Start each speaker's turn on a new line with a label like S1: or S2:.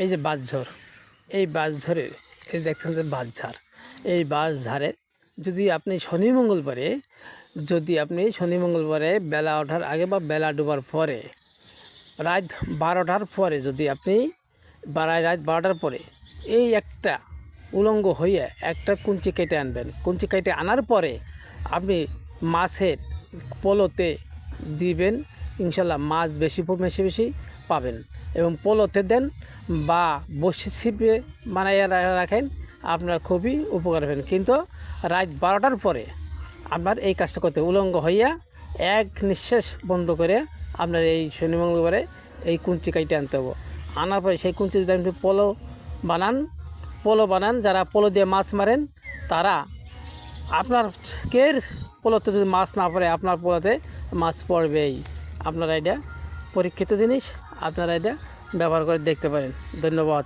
S1: এই যে বাঁশঝড়, এই বাঁশঝড়ে এই দেখছেন যে বাঁশঝাড়। এই বাঁশঝাড়ে যদি আপনি শনি মঙ্গলবারে, যদি আপনি শনি মঙ্গলবারে বেলা ওঠার আগে বা বেলা ডোবার পরে, রাত বারোটার পরে যদি আপনি বারায় রাত বারোটার পরে এই একটা উলঙ্গ হয়ে একটা কুঞ্চি কেটে আনবেন। কুঞ্চি কেটে আনার পরে আপনি মাছের পোলোতে দিবেন, ইনশাল্লাহ মাছ বেশি বেশি বেশি পাবেন। এবং পোলোতে দেন বা বসে ছিপে বানাইয়া রাখেন, আপনার খুবই উপকার হবেন। কিন্তু রাত বারোটার পরে আপনার এই কাজটা করতে উলঙ্গ হইয়া এক নিঃশ্বাস বন্ধ করে আপনার এই শনি মঙ্গলবারে এই কুঞ্চি কাইটে আনতে হবে। আনার পরে সেই কুঞ্চি যদি আপনি পোলো বানান পোলো বানান, যারা পোলো দিয়ে মাছ মারেন, তারা আপনার কের পোলোতে যদি মাছ না পড়ে, আপনার পোলোতে মাছ পড়বেই। আপনারা এটা পরীক্ষিত জিনিস আপনারা এটা ব্যবহার করে দেখতে পারেন। ধন্যবাদ।